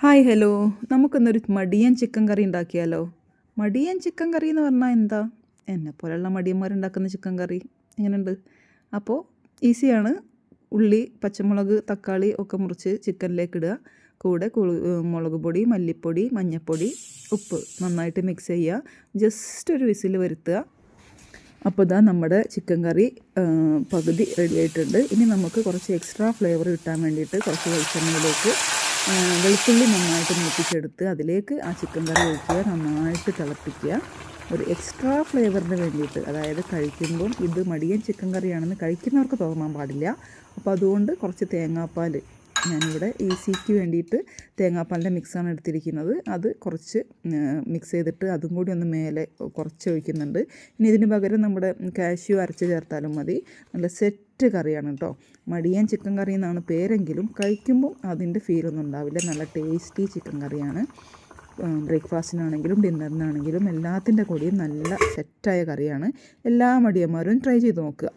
Hi hello നമുക്കിന്നൊരു മടിയൻ chicken കറി ഉണ്ടാക്കിയാലോ? മടിയൻ chicken കറി എന്ന് പറഞ്ഞാൽ എന്താ? എന്നെ പോലെയുള്ള മടിയന്മാരുണ്ടാക്കുന്ന ചിക്കൻ കറി എങ്ങനെയുണ്ട്? അപ്പോൾ ഈസിയാണ്. ഉള്ളി പച്ചമുളക് തക്കാളി ഒക്കെ മുറിച്ച് ചിക്കനിലേക്ക് ഇടുക. കൂടെ മുളക് പൊടി മല്ലിപ്പൊടി മഞ്ഞൾപ്പൊടി ഉപ്പ് നന്നായിട്ട് മിക്സ് ചെയ്യുക. ജസ്റ്റ് ഒരു വിസിൽ വരുത്തുക. അപ്പോൾ ഇതാ നമ്മുടെ ചിക്കൻ കറി പകുതി റെഡി ആയിട്ടുണ്ട്. ഇനി നമുക്ക് കുറച്ച് എക്സ്ട്രാ ഫ്ലേവർ കിട്ടാൻ വേണ്ടിയിട്ട് കുറച്ച് വെളിച്ചെണ്ണയിലേക്ക് വെളുത്തുള്ളി നന്നായിട്ട് മൂപ്പിച്ചെടുത്ത് അതിലേക്ക് ആ ചിക്കൻ കറി ഒഴിക്കുക നന്നായിട്ട് തിളപ്പിക്കുക. ഒരു എക്സ്ട്രാ ഫ്ലേവറിന് വേണ്ടിയിട്ട് അതായത് കഴിക്കുമ്പം ഇത് മടിയൻ ചിക്കൻ കറിയാണെന്ന് കഴിക്കുന്നവർക്ക് തോന്നാൻ പാടില്ല. അപ്പോൾ അതുകൊണ്ട് കുറച്ച് തേങ്ങാപ്പാൽ ഞാനിവിടെ ഈസിക്ക് വേണ്ടിയിട്ട് തേങ്ങാപ്പാലിന്റെ മിക്സാണ് എടുത്തിരിക്കുന്നത്. അത് കുറച്ച് മിക്സ് ചെയ്തിട്ട് അതും കൂടി ഒന്ന് മേലെ കുറച്ച് ഒഴിക്കുന്നുണ്ട് ഇനി ഇതിന് പകരം നമ്മുടെ കാഷ്യൂ അരച്ച് ചേർത്താലും മതി. നല്ല സെറ്റ് കറിയാണ് കേട്ടോ മടിയൻ ചിക്കൻ കറി എന്നാണ് പേരെങ്കിലും കഴിക്കുമ്പോൾ അതിന്റെ ഫീലൊന്നും ഉണ്ടാവില്ല. നല്ല ടേസ്റ്റി ചിക്കൻ കറിയാണ് ബ്രേക്ക്ഫാസ്റ്റിനാണെങ്കിലും ഡിന്നറിനാണെങ്കിലും എല്ലാത്തിന്റെ കൂടെയും നല്ല സെറ്റായ കറിയാണ്. എല്ലാ മടിയന്മാരും ട്രൈ ചെയ്ത് നോക്കുക.